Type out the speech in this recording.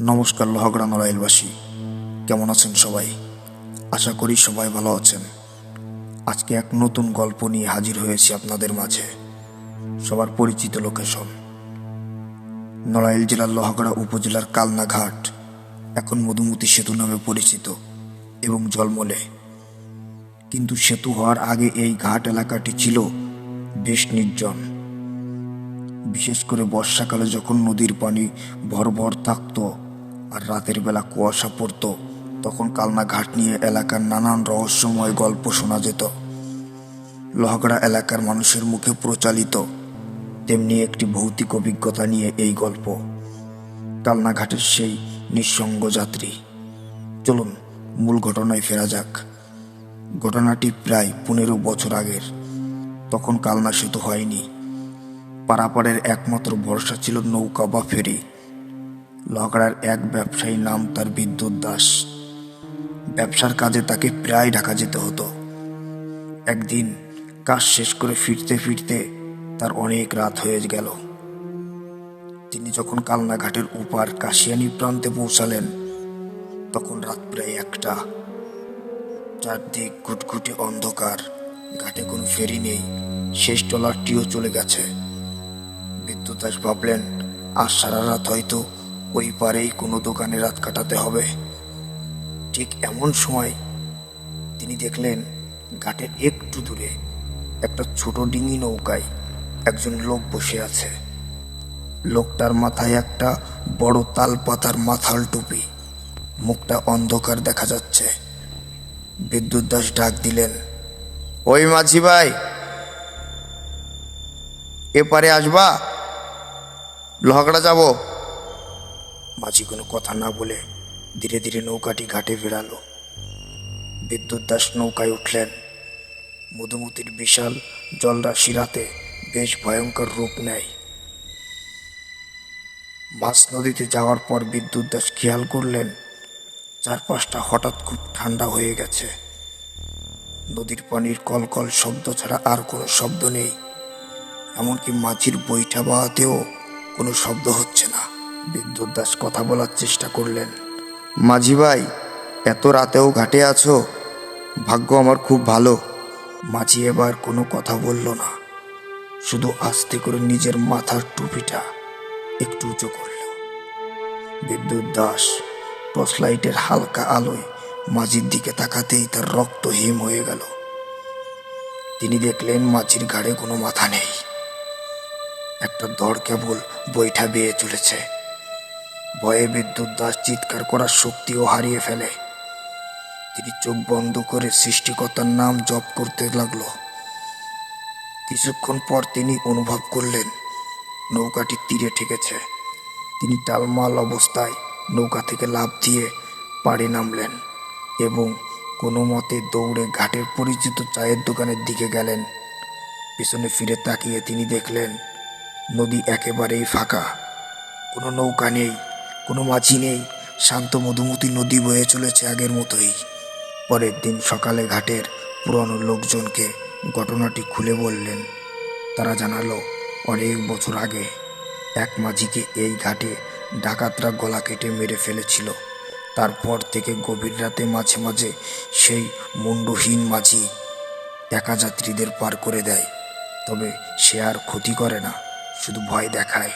নমস্কার লোহাগড়া নড়াইলবাসী। কেমন আছেন সবাই? আশা করি সবাই ভালো আছেন। আজকে এক নতুন গল্প নিয়ে হাজির হয়েছি আপনাদের মাঝে। সবার পরিচিত লোকেশন। নড়াইল জেলার লোহাগড়া উপজেলার কালনা ঘাট এখন মধুমতি সেতু নামে পরিচিত এবং জলমলে কিন্তু সেতু হওয়ার আগে এই ঘাট এলাকাটি ছিল বেশ নির্জন। বিশেষ করে বর্ষাকালে যখন নদীর পানি ভর ভর থাকতো আর রাতের বেলা কুয়াশা পড়তো, তখন কালনা ঘাট নিয়ে এলাকার নানান রহস্যময় গল্প শোনা যেত। লহগড়া এলাকার মানুষের মুখে প্রচালিত, তেমনি একটি ভৌতিক অভিজ্ঞতা নিয়ে এই গল্প। কালনা ঘাটের সেই নিঃসঙ্গ যাত্রী। চলুন, মূল ঘটনায় ফেরা যাক। ঘটনাটি প্রায় পনেরো বছর আগের। তখন কালনা সেতু হয়নি। পারাপাড়ের একমাত্র ভরসা ছিল নৌকা বা ফেরি। লগড়ার এক ব্যবসায়ী নাম তার বিদ্যুৎ দাস। ব্যবসার কাজে তাকে প্রায় ঢাকা যেতে হতো। একদিন কাজ শেষ করে ফিরতে ফিরতে তার অনেক রাত হয়ে গেল। তিনি যখন কালনাঘাটের উপার কাশিয়ানি প্রান্তে পৌঁছালেন, তখন রাত প্রায় একটা। চারদিক ঘুটঘুটে অন্ধকার, ঘাটে কোনো ফেরি নেই, শেষ ট্রলারটিও চলে গেছে। বিদ্যুৎ দাস ভাবলেন আর সারা রাত হয়তো ওই পারেই কোনো দোকানে রাত কাটাতে হবে। ঠিক এমন সময় তিনি দেখলেন ঘাটের একটু দূরে একটা ছোট ডিঙি নৌকায় একজন লোক বসে আছে। লোকটার মাথায় একটা বড় তাল পাতার মাথাল টুপি। মুখটা অন্ধকার দেখা যাচ্ছে। বিদ্যুৎ দাস ডাক দিলেন, ওই মাঝি ভাই, এপারে আসবা? লোহাগড়া যাব? মাঝি কোনো কথা না বলে ধীরে ধীরে নৌকাটি ঘাটে ফেরালো বিদ্যুৎ দাস নৌকায় উঠলেন। মধুমতির বিশাল জলরাশি রাতে বেশ ভয়ঙ্কর রূপ নেয়। মাছ নদীতে যাওয়ার পর বিদ্যুৎ দাস খেয়াল করলেন, চারপাশটা হঠাৎ খুব ঠান্ডা হয়ে গেছে। নদীর পানির কলকল শব্দ ছাড়া আর কোনো শব্দ নেই। এমনকি মাঝির বৈঠা বাওয়াতেও কোনো শব্দ হচ্ছে না। বিদ্যুৎ দাস কথা বলার চেষ্টা করলেন। মাঝি ভাই, এত রাতেও ঘাটে আছো? ভাগ্য আমার খুব ভালো। মাঝি এবার কোনো কথা বলল না। শুধু আস্তে করে নিজের মাথার টুপিটা একটু উঁচু করল। বিদ্যুৎ দাস টর্চ লাইটের হালকা আলোয় মাঝির দিকে তাকাতেই তার রক্ত হিম হয়ে গেল। তিনি দেখলেন মাঝির ঘাড়ে কোনো মাথা নেই। একটা দড় কেবল বৈঠা বেয়ে চলেছে। ভয়ে বিদ্যুৎ দাস চিৎকার করার শক্তিও হারিয়ে ফেলে। তিনি চোখ বন্ধ করে সৃষ্টিকর্তার নাম জপ করতে লাগল। কিছুক্ষণ পর তিনি অনুভব করলেন, নৌকাটি তীরে ঠেকেছে। তিনি টালমাল অবস্থায় নৌকা থেকে লাফ দিয়ে পাড়ে নামলেন এবং কোনো মতে দৌড়ে ঘাটের পরিচিত চায়ের দোকানের দিকে গেলেন। পিছনে ফিরে তাকিয়ে তিনি দেখলেন, নদী একেবারেই ফাঁকা। কোনো নৌকা নেই। কোনো মাঝি নেই। শান্ত মধুমতি নদী বয়ে চলেছে আগের মতোই। পরের দিন সকালে ঘাটের পুরনো লোকজনকে ঘটনাটি খুলে বললেন। তারা জানালো, অনেক বছর আগে এক মাঝিকে এই ঘাটে ডাকাতরা গলা কেটে মেরে ফেলেছিল। তারপর থেকে গভীর রাতে মাঝে মাঝে সেই মুন্ডহীন মাঝি একা যাত্রীদের পার করে দেয়। তবে সে আর ক্ষতি করে না, শুধু ভয় দেখায়।